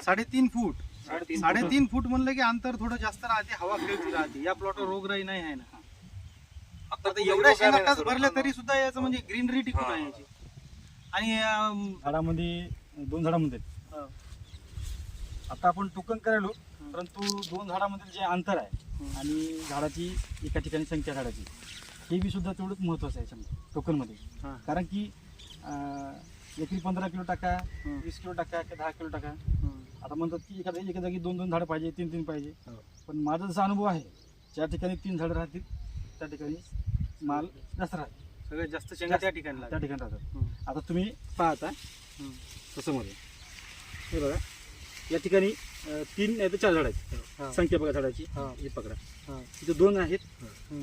साडेतीन फूट. साडेतीन फूट. म्हणलं की अंतर थोडं जास्त राहते हवा खेळती राहते. या प्लॉटवर रोगराई नाही आहे ना. आता एवढ्या शेंगा टच भरल्या तरी सुद्धा याचं म्हणजे ग्रीनरी टिकून आहे याची. आणि झाडामध्ये दोन झाडामध्ये. आता आपण टोकन करायलो परंतु दोन झाडामधील जे अंतर आहे आणि झाडाची एका ठिकाणी संख्या झाडाची हे बी सुद्धा तेवढंच महत्वाचं आहे याच्यामध्ये टोकनमध्ये. कारण की एकरी पंधरा किलो टाका. वीस किलो टाका की दहा किलो टाका. आता म्हणतात की एका एका जागी दोन दोन झाडं पाहिजे तीन तीन पाहिजे हो. पण माझा जसा अनुभव आहे ज्या ठिकाणी तीन झाडं राहतील त्या ठिकाणी माल जास्त राहतील सगळ्यात जास्त शेंगा त्या ठिकाणी त्या लागतात. ठिकाणी राहतात. आता तुम्ही पाहता. तसं मध्ये हे बघा या ठिकाणी अं, तीन नाही तर चार झाड आहेत हा. संख्या बघा झाडाची हा. हे पकडा हा. इथं दोन आहेत.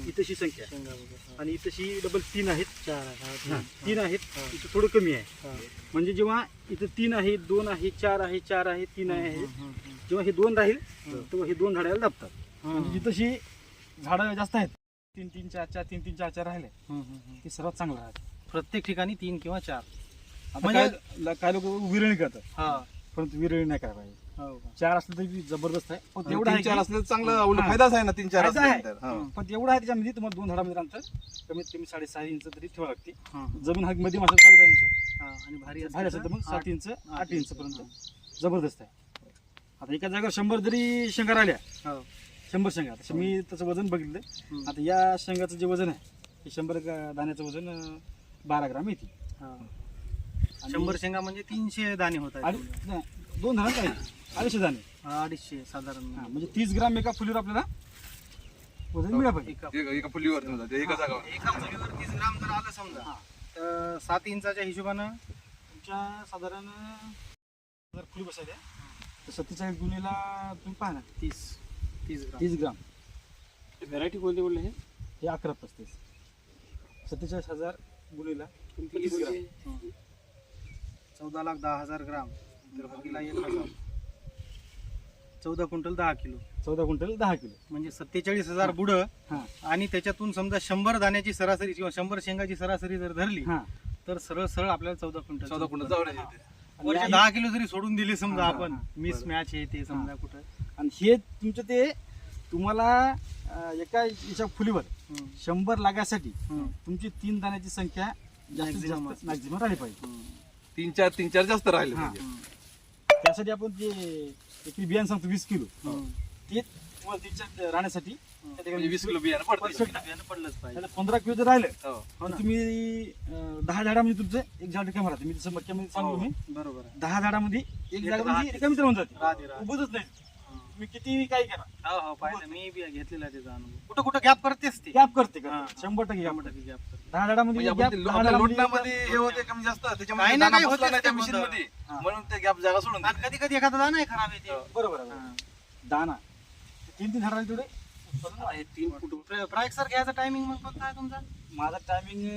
इथंशी संख्या आहे. शेंगा वगैरे. हा. आणि इथंशी डबल तीन आहेत चार आहे. हा, हा, तीन. आहेत हा. इथं थोडं कमी आहे हा. म्हणजे जेव्हा इथं तीन आहे दोन आहे चार आहे चार आहे तीन आहे. जेव्हा हे दोन राहील. तेव्हा हे दोन झाडाला दाबतात. म्हणजे जिथंशी झाडं जास्त आहेत तीन तीन चार चार तीन तीन चार चार राहिले. ते सर्वात चांगलं राहते प्रत्येक ठिकाणी तीन किंवा चार म्हणजे- काय लोक विरळणी करतात हा परंतु विरळणी नाही करायला पाहिजे हो का? चार असलं तरी जबरदस्त आहे पण आणि तेवढं तीन आहे चार की- असलं तर चांगलं उलट हा. फायदाच आहे ना तीन चार फायदा असले आहे. तर. हा. पण तेवढं आहे त्याच्यामध्ये तुम्हाला दोन झाडामध्ये अंतर कमीत कमी साडेसहा इंच तरी ठेवा लागते हा. जमीन हा मध्यम असेल साडेसहा इंच हा, आणि भारी भारी असेल तर मग सात इंच आठ इंच पर्यंत. जबरदस्त आहे आता एका जागेवर शंभर जरी शेंगा राहिल्या हो. शंभर शेंगा तसं मी त्याचं वजन बघितलं. आता या शेंगाचं जे वजन आहे ते शंभर ग- दाण्याचं वजन अं, बारा ग्राम येते शंभर शेंगा म्हणजे तीनशे दाणे होत आणि आहेत नाही, दोन झाडं पाहिजे अडीचशे दाणे. हा, अडीचशे साधारण. हा, म्हणजे तीस ग्राम एका फुलीवर आपल्याला वजन मिळालं पाहिजे एका एका एका फुलीवर समजा, ते एका जागावर. एका मुलीवर तीस ग्राम जर आलं समजा. हा. तर सात इंचाच्या हिशोबानं तुमच्या साधारण जर फुली बसायला तर सत्तेचाळीस गुन्हेला तुम्ही पाहा ना तीस तीस ग्राम. तीस ग्राम. व्हरायटी कोणती बोलले हे? हे अकरा पस्तीस. सत्तेचाळीस हजार गुन्हेला तीस ग्राम. चौदा लाख दहा हजार ग्राम. तर बाकीला एक हजार. चौदा क्विंटल दहा किलो. चौदा क्विंटल दहा किलो. म्हणजे सत्तेचाळीस हजार बुडं. हां. आणि त्याच्यातून समजा शंभर दाण्याची सरासरी किंवा शंभर शेंगाची सरासरी जर धरली हां. तर सरळ सरळ आपल्याला चौदा क्विंटल चौदा येते वरचे आणि- दहा किलो जरी सोडून दिले समजा हा, आपण हा, मिस मॅच हे ते समजा कुठं. आणि हे तुमचं ते तुम्हाला अं, एका याच्या फुलीवर हम्म. शंभर लागासाठी हम्म. तुमची तीन दाण्याची संख्या जास्तीत Maximum जास्त असते. मॅक्झिमम राहिली पाहिजे. हम्म. तीन चार तीन चार जास्त राहिले हा. पाहिजे. हम्म. त्यासाठी आपण जे एकरी बियाणं सांगतो वीस किलो. ते तुम्हाला तिच्या राहण्यासाठी त्या म्हणजे ठिकाणी वीस किलो बियाणं पडतं Perfect. बियाणं पडलंच पाहिजे त्याला पंधरा किलो जर राहिलं हो. हो तर ना तुम्ही अं, दहा झाडामध्ये तुमचं एक झाड रिकामं राहते मी जसं मक्यामध्ये सांगतो हो. मी बरोबर आहे दहा झाडामध्ये एक झाड म्हणजे राहते. रिकामीच राहून राहते, जाते राहते. उभतच नाही तुम्ही किती काय करा हो हो पाहिलं. मी बी घेतलेला आहे त्याचा अनुभव. कुठं कुठं गॅप करतेच ते? गॅप करते हा. का शंभर टक्के गॅप टक्के गॅप करते. दहा झाडामध्ये म्हणजे आपण gap, ते दहा आपल्या झाडामध्ये लोटण्यामध्ये हे होते कमी जास्त त्याच्यामुळे काही ना दाना काही बसला होतेच नाही त्या मध्ये हा. म्हणून ते गॅप जागा सोडून कधी कधी एखादा दाना खराब येते हो. बरोबर आहे. दाना तीन तीन झाडाला तेवढे? उत्पादन आहे तीन फूट. सर घ्यायचा टायमिंग मग फक्त आहे तुमचा. माझा टायमिंग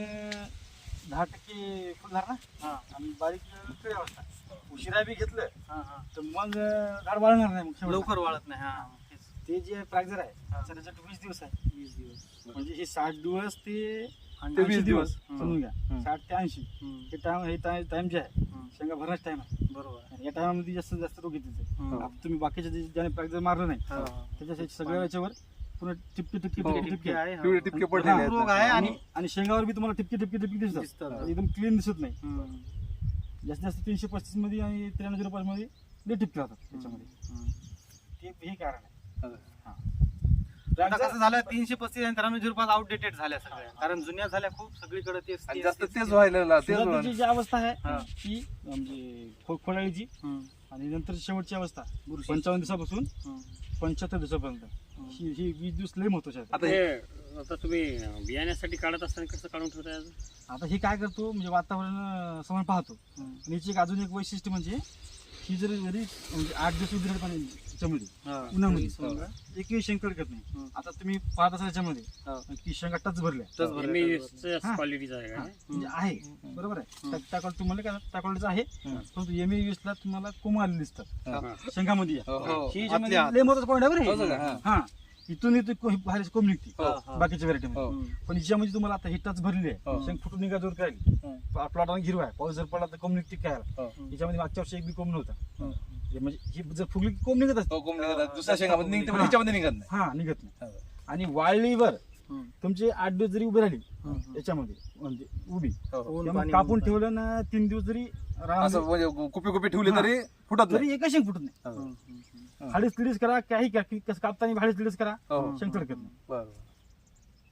दहा टक्के फुल झाला ना? हा. आणि बारीक पिळ्या वाजता उशिरा बी घेतलं हा हा तर मग झाड वाळणार नाही मग शेवटला. लवकर वाळत नाही हा तेच ते जे प्रायझर आहे हा. त्याच्यात वीस दिवस आहे वीस दिवस म्हणजे हे साठ दिवस ते आणि ते 80 वीस दिवस. समजून घ्या हम्म. साठ ते ऐंशी हम्म. हे टाइम हे टाइम जे आहे हम्म. शेंगा भरण्याच टाइम आहे बरोबर आहे. या टायमामध्ये जास्त जास्त रोग येते हम्म. आता तुम्ही बाकीच्या जे- ज्याने प्रायझर मारलं नाही हा. त्याच्या सगळ्या याच्यावर पुन्हा टिपके टिपके. टिपके आहे हा. पिवळे टिपके पडलेले हा, आहेत रोग आहे आणि आणि आणि शेंगावर बी तुम्हाला टिपके टिपके टिपके दिसतात दिसतात. एकदम क्लीन दिसत नाही हम्म. जास्तीत जास्त तीनशे पस्तीसमध्ये आणि त्र्याण्णव झिरो पाच मध्ये लय टिपके त्याच्यामध्ये. ते हे कारण आहे हा. आता कसं झालं तीनशे पस्तीस आणि त्र्याण्णव झिरो पाच आउटडेटेड झाल्या सगळ्या कारण जुन्या झाल्या खूप सगळीकडे तेच आणि जास्त तेच-. व्हायला तेच सुरुवातीची व्हायला. जी अवस्था आहे हा. ती म्हणजे खो- खोडाळीची हम्म. आणि नंतर शेवटची अवस्था बुरशी. पंचावन्न दिवसापासून हम्म. पंच्याहत्तर दिवसापर्यंत हम्म. ही ही वीस दिवस लय महत्त्वाचे आहेत आता हे आता तुम्ही बियाण्यासाठी काढत असताना कसं काढून ठेवताय अजून? आता हे काय करतो म्हणजे वातावरण अं, समय पाहतो हम्म. आणि याची एक अजून एक वैशिष्ट्य म्हणजे ही जर जरी म्हणजे आठ दिवस उद्या पाणी याच्यामध्ये. उन्हामध्ये समजा. एकही शेंग करत नाही हम्म. आता तुम्ही पाहत असाल याच्यामध्ये हा. की शेंगा टच भरल्या तच भरलं, मी तच भरलं. हा. क्वालिटीचा आहे हा, का म्हणजे आहे बरोबर आहे हम्म. त्या- त्या क्वालिटी तुम्हाला काय त्या क्वालिटीचं आहे हम्म. परंतु एम ला तुम्हाला आलेले दिसतात हा. शेंगामध्ये या. हो, हो. ही आतल्या याच्यामध्ये आत. लय महत्वाचं पॉईंट आहे बरं हो हे. सगळं, हा. हा इथून इथून को- बाहेर कोंब निघते हा, हा. बाकीच्या व्हरायटीमध्ये हो. पण हिच्यामध्ये तुम्हाला आता ही टच भरलेली आहे. शेंग फुटून निघा जोर राहिली हम्म. प्लॉट हिरवा आहे पाऊस जर पडला तर कोंब निघते काय. याच्यामध्ये मागच्या वर्षी एक बी कोंब नव्हता. हे म्हणजे ही जर फुगली की कोंब निघत असते तो. दुसऱ्या शेंगामध्ये निघते पण ह्याच्यामध्ये निघत नाही हा निघत नाही हो. आणि वाळलीवर. तुमची आठ दिवस जरी उभी राहिली. याच्यामध्ये म्हणजे उभी हो. पाणी, कापून ठेवलं ना तीन दिवस जरी असं म्हणजे कुपी कुपी ठेवली हा. तरी फुटत नाही तरी एका शेंग फुटत नाही हो. हाडीच तिडीच करा काही करा की कसं कापताना हाडीच तिडीच करा हो. शेंग थडकत नाही बरोबर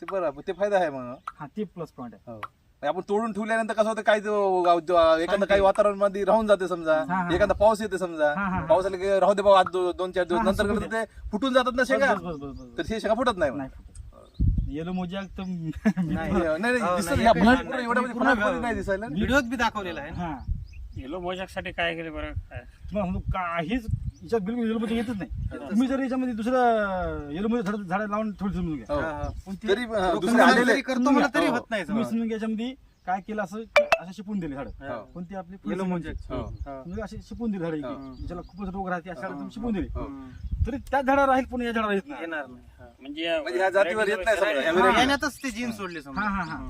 ते बरं ते फायदा आहे मग हा ते प्लस पॉईंट आहे हो. म्हणजे आपण तोडून ठेवल्यानंतर कसं होतं काही जो- गाव- जो- एखादं काही वातावरणमध्ये राहून जाते समजा हा, हा. एखादा पाऊस येते समजा हा, हा. पाऊस आला की राहू दे बाबा आज दो- दोन चार दिवस हा, हा, नंतर सुकू ते फुटून जातात ना शेंगा बस, बस, बस, बस, तर. हे शेंगा फुटत नाही मग. नाही फुटत येलो मोजा तर नाही नाही, नाही हो, दिसत नाही, या एकही भुईत नाही, पूर्ण नाही, एवढ्यामध्ये पूर्ण फुटामध्ये नाही दिसायला ना. व्हिडिओत बी दाखवलेला आहे. ना हा. येलो मोजाकसाठी काय केलं बरं? काय? तुम्हाला म्हणतो काहीच याच्यात बिलकुल येलो मोजा येतच नाही. तुम्ही जर याच्यामध्ये दुसरं येलो मोजा झाड झाड लावून थोडी समजून घ्या. हो. पण ते तरी अं, लोकांना दुसरे आलेले जरी करतो मला तरी हो. होत नाही तुम्ही समजा. समजून घ्या याच्यामध्ये काय केलं असं की असं शिपून दिले झाड हा. पण ते आपले येलो म्हणजे मोजेक. हा. म्हणजे असे शिपून दिले झाड हो. ज्याला खूपच रोग राहते अशा तुम्ही शिपून दिले हो. तरी त्या झाडावर राहील पण या झाडावर येत नाही येणार नाही हा. म्हणजे या म्हणजे जातीवर येत नाही हा. याच्यातच ते जीन सोडले समजा हा, हा, हा.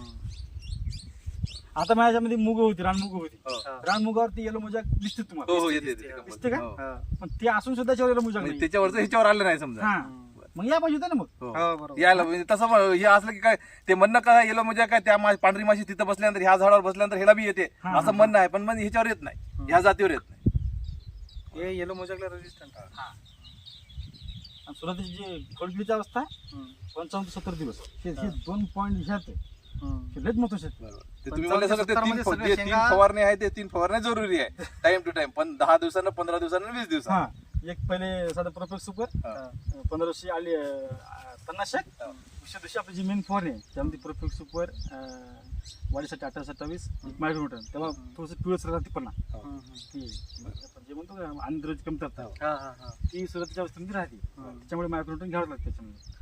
आता माझ्यामध्ये मुग होती रानमुग होती हो. हा. रानमुगावरती येलो मोजा दिसते हो तुम्हाला हो येते येते. दिसते का? हो. हा. पण ते असून सुद्धा त्याच्यावर येलो मोजा म्हणजे नाही त्याच्यावरचं ह्याच्यावर आलं नाही समजा हा मग या पाहिजे होतं ना मग. हो. हो, बरोबर. यायला म्हणजे तसं मग हे असलं की काय ते म्हणणं काय येलो म्हणजे काय त्या मा- पांढरी माशी तिथं बसल्यानंतर ह्या झाडावर बसल्यानंतर ह्याला बी येते. हा, असं हा. म्हणणं आहे पण म्हणजे ह्याच्यावर येत नाही. ह्या जातीवर येत नाही. हे येलो मोजाकला रेजिस्टंट आणि सुरुवातीची जी खोडलीची अवस्था पंचावन्न ते सत्तर दिवस. हे हे दोन पॉईंट ह्यात आहे. हे लयच महत्त्वाचे आहेत. ते तुम्ही म्हणले सगळं ते पंचावन्न तीन ते फ- सत्तर जे मध्ये तीन सगळ्या फवारणी आहे ते तीन फवारण्या जरुरी आहे. टाइम टू टाइम पण दहा दिवसानं पंधरा दिवसानं वीस दिवसानं. हा. एक पहिले साधं परफेक्ट सुपर. पंधराशे आली पन्नासशे. दुसऱ्या दिवशी आपली जी मेन फवारणी आहे त्यामध्ये परफेक्ट सुपर वाढीसाठी अठरा सत्तावीस मायक्रोमीटर तेव्हा थोडंसं पिवळच राहते पन्ना. ती आपण जे म्हणतो कमतरता हा हा ती सुरुवातीच्या अवस्थेमध्ये राहते. त्याच्यामुळे मायक्रोमीटर घ्यावं लागतं त्याच्यामध्ये.